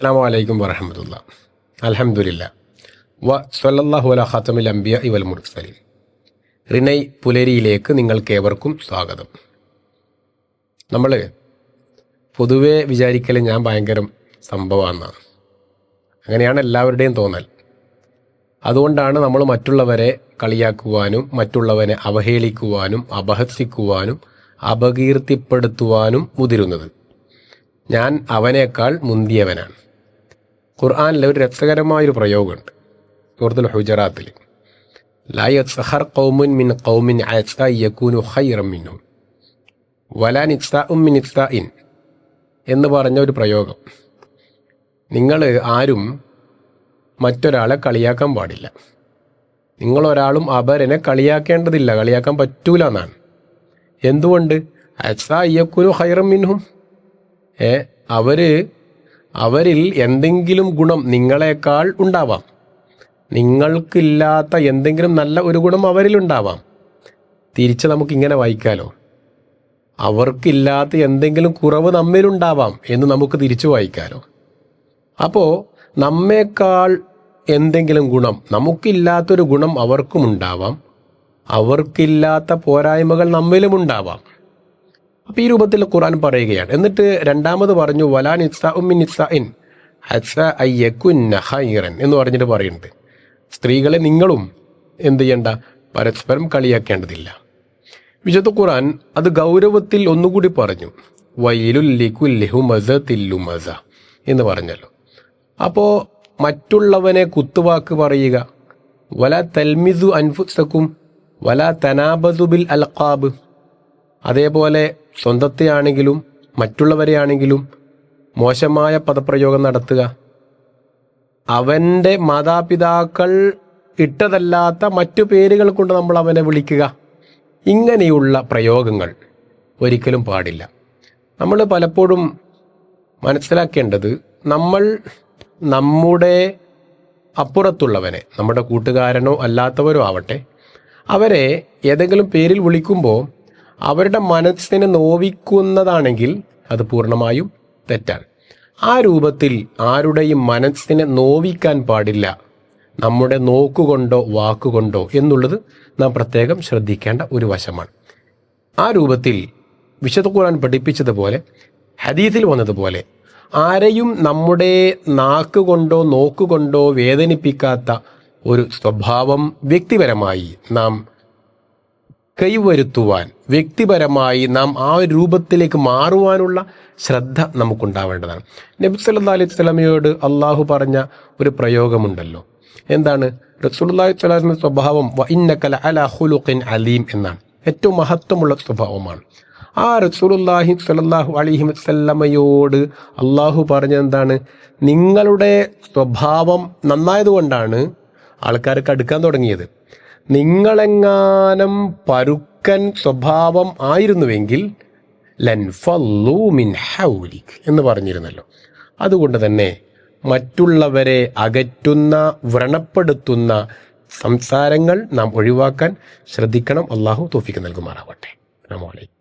അസ്സാം വലൈക്കും വറഹമത്തുള്ള. അലഹമുല്ല വ സല്ലല്ലാഹു അല ഖാത്തമിൽ അംബിയ ഇവൽ മുർസലിൻ. റിനൈ പുലരിയിലേക്ക് നിങ്ങൾക്കേവർക്കും സ്വാഗതം. നമ്മൾ പൊതുവെ വിചാരിക്കൽ ഞാൻ ഭയങ്കര സംഭവമാണെന്നാണ് അങ്ങനെയാണ് എല്ലാവരുടെയും തോന്നൽ. അതുകൊണ്ടാണ് നമ്മൾ മറ്റുള്ളവരെ കളിയാക്കുവാനും മറ്റുള്ളവനെ അവഹേളിക്കുവാനും അപഹസിക്കുവാനും അപകീർത്തിപ്പെടുത്തുവാനും മുതിരുന്നത്. ഞാൻ അവനേക്കാൾ മുന്തിയവനാണ്. ഖുർആാനിൽ ഒരു രസകരമായൊരു പ്രയോഗമുണ്ട്. സൂറത്തുൽ ഹുജറാത്തിൽ. ലാ സഹർ ഖൗമുൻ മിൻ കൗമിൻ യക്കൂനു ഹൈറമിനു വലാൻ ഇസ്താ ഇസ്താ മിൻ നിസ്സാഇൻ എന്ന് പറഞ്ഞ ഒരു പ്രയോഗം. നിങ്ങൾ ആരും മറ്റൊരാളെ കളിയാക്കാൻ പാടില്ല. നിങ്ങളൊരാളും അപരനെ കളിയാക്കേണ്ടതില്ല കളിയാക്കാൻ പറ്റൂല എന്നാണ്. എന്തുകൊണ്ട്? അസ്ത അയ്യക്കുരു ഹൈറം മിൻഹും. ഏ അവർ അവരിൽ എന്തെങ്കിലും ഗുണം നിങ്ങളെക്കാൾ ഉണ്ടാവാം. നിങ്ങൾക്കില്ലാത്ത എന്തെങ്കിലും നല്ല ഒരു ഗുണം അവരിലുണ്ടാവാം തിരിച്ച് നമുക്ക് ഇങ്ങനെ വായിക്കാലോ. അവർക്കില്ലാത്ത എന്തെങ്കിലും കുറവ് നമ്മിലുണ്ടാവാം എന്ന് നമുക്ക് തിരിച്ചു വായിക്കാലോ. അപ്പോൾ നമ്മേക്കാൾ എന്തെങ്കിലും ഗുണം നമുക്കില്ലാത്തൊരു ഗുണം അവർക്കും ഉണ്ടാവാം. അവർക്കില്ലാത്ത പോരായ്മകൾ നമ്മിലും ഉണ്ടാവാം. അപ്പൊ ഈ രൂപത്തിൽ ഖുർആൻ പറയുകയാണ്. എന്നിട്ട് രണ്ടാമത് പറഞ്ഞു വലാ നിസ്സാഉമിൻ ഇൻ ഹസ ഹൈറൻ എന്ന് പറഞ്ഞിട്ട് പറയുന്നുണ്ട്. സ്ത്രീകളെ നിങ്ങളും എന്ത് ചെയ്യണ്ട? പരസ്പരം കളിയാക്കേണ്ടതില്ല. വിശുദ്ധ ഖുർആൻ അത് ഗൗരവത്തിൽ ഒന്നുകൂടി പറഞ്ഞു വൈലുല്ലിക്കുല്ലിഹുമസ തില്ലുമസ എന്ന് പറഞ്ഞല്ലോ. അപ്പോൾ മറ്റുള്ളവനെ കുത്തുവാക്ക് പറയുക വല തൽമിസു അൻഫുസക്കും വല തനാബസുബിൽ അൽഖാബ് അതേപോലെ സ്വന്തത്തെയാണെങ്കിലും മറ്റുള്ളവരെയാണെങ്കിലും മോശമായ പദപ്രയോഗം നടത്തുക. അവന്റെ മാതാപിതാക്കൾ ഇട്ടതല്ലാത്ത മറ്റു പേരുകൾ കൊണ്ട് നമ്മൾ അവനെ വിളിക്കുക. ഇങ്ങനെയുള്ള പ്രയോഗങ്ങൾ ഒരിക്കലും പാടില്ല. നമ്മൾ പലപ്പോഴും മനസ്സിലാക്കേണ്ടത് നമ്മൾ നമ്മുടെ അപ്പുറത്തുള്ളവനെ നമ്മുടെ കൂട്ടുകാരനോ അല്ലാത്തവരോ ആവട്ടെ അവരെ ഏതെങ്കിലും പേരിൽ വിളിക്കുമ്പോൾ അവരുടെ മനസ്സിനെ നോവിക്കുന്നതാണെങ്കിൽ അത് പൂർണമായും തെറ്റാണ്. ആ രൂപത്തിൽ ആരുടെയും മനസ്സിനെ നോവിക്കാൻ പാടില്ല. നമ്മുടെ നോക്കുകൊണ്ടോ വാക്കുകൊണ്ടോ എന്നുള്ളത് നാം പ്രത്യേകം ശ്രദ്ധിക്കേണ്ട ഒരു വശമാണ്. ആ രൂപത്തിൽ വിശുദ്ധ ഖുർആൻ പഠിപ്പിച്ചതുപോലെ ഹദീസിൽ വന്നതുപോലെ ആരെയും നമ്മുടെ നാക്കുകൊണ്ടോ നോക്കുകൊണ്ടോ വേദനിപ്പിക്കാത്ത ഒരു സ്വഭാവം വ്യക്തിപരമായി നാം കൈവരുത്തുവാൻ വ്യക്തിപരമായി നാം ആ ഒരു രൂപത്തിലേക്ക് മാറുവാനുള്ള ശ്രദ്ധ നമുക്കുണ്ടാവേണ്ടതാണ്. നബി സല്ലാ അലൈഹി സ്വലമയോട് അള്ളാഹു പറഞ്ഞ ഒരു പ്രയോഗമുണ്ടല്ലോ. എന്താണ്? സ്വലാഹിന്റെ സ്വഭാവം വ ഇന്നകല അല ഹുലുഖിൻ അലീം എന്നാണ്. ഏറ്റവും മഹത്വമുള്ള സ്വഭാവമാണ്. ആ റസൂലുള്ളാഹി സ്വല്ലല്ലാഹു അലൈഹി വസല്ലമയോട് അള്ളാഹു പറഞ്ഞത് എന്താണ്? നിങ്ങളുടെ സ്വഭാവം നന്നായതുകൊണ്ടാണ് ആൾക്കാർക്ക് അടുക്കാൻ തുടങ്ങിയത്. നിങ്ങളെങ്ങാനും പരുക്കൻ സ്വഭാവം ആയിരുന്നുവെങ്കിൽ ലൻഫല്ലൂ മിൻ ഹൗലിക് എന്ന് പറഞ്ഞിരുന്നല്ലോ. അതുകൊണ്ട് തന്നെ മറ്റുള്ളവരെ അകറ്റുന്ന വ്രണപ്പെടുത്തുന്ന സംസാരങ്ങൾ നാം ഒഴിവാക്കാൻ ശ്രദ്ധിക്കണം. അള്ളാഹു തോഫിക്ക് നൽകുമാറാവട്ടെ. നമോലൈക്കും